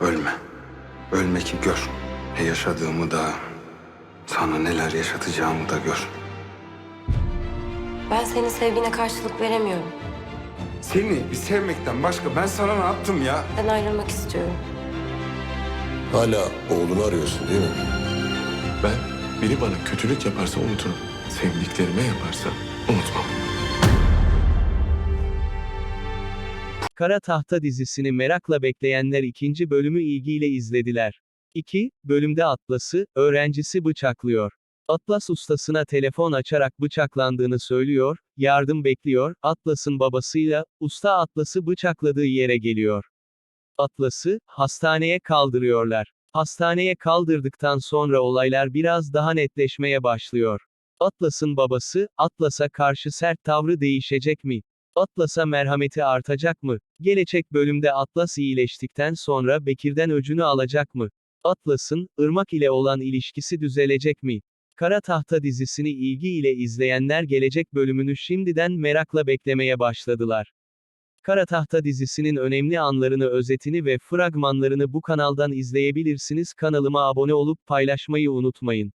Ölme. Ölme ki gör. Ne yaşadığımı da, sana neler yaşatacağımı da gör. Ben senin sevgine karşılık veremiyorum. Seni bir sevmekten başka ben sana ne yaptım ya? Ben ayrılmak istiyorum. Hala oğlunu arıyorsun değil mi? Ben biri bana kötülük yaparsa unuturum. Sevdiklerime yaparsa unutmam. Kara Tahta dizisini merakla bekleyenler ikinci bölümü ilgiyle izlediler. 2. Bölümde Atlas'ı, öğrencisi bıçaklıyor. Atlas ustasına telefon açarak bıçaklandığını söylüyor, yardım bekliyor, Atlas'ın babasıyla, usta Atlas'ı bıçakladığı yere geliyor. Atlas'ı, hastaneye kaldırıyorlar. Hastaneye kaldırdıktan sonra olaylar biraz daha netleşmeye başlıyor. Atlas'ın babası, Atlas'a karşı sert tavrı değişecek mi? Atlas'a merhameti artacak mı? Gelecek bölümde Atlas iyileştikten sonra Bekir'den öcünü alacak mı? Atlas'ın, Irmak ile olan ilişkisi düzelecek mi? Kara Tahta dizisini ilgiyle izleyenler gelecek bölümünü şimdiden merakla beklemeye başladılar. Kara Tahta dizisinin önemli anlarını özetini ve fragmanlarını bu kanaldan izleyebilirsiniz. Kanalıma abone olup paylaşmayı unutmayın.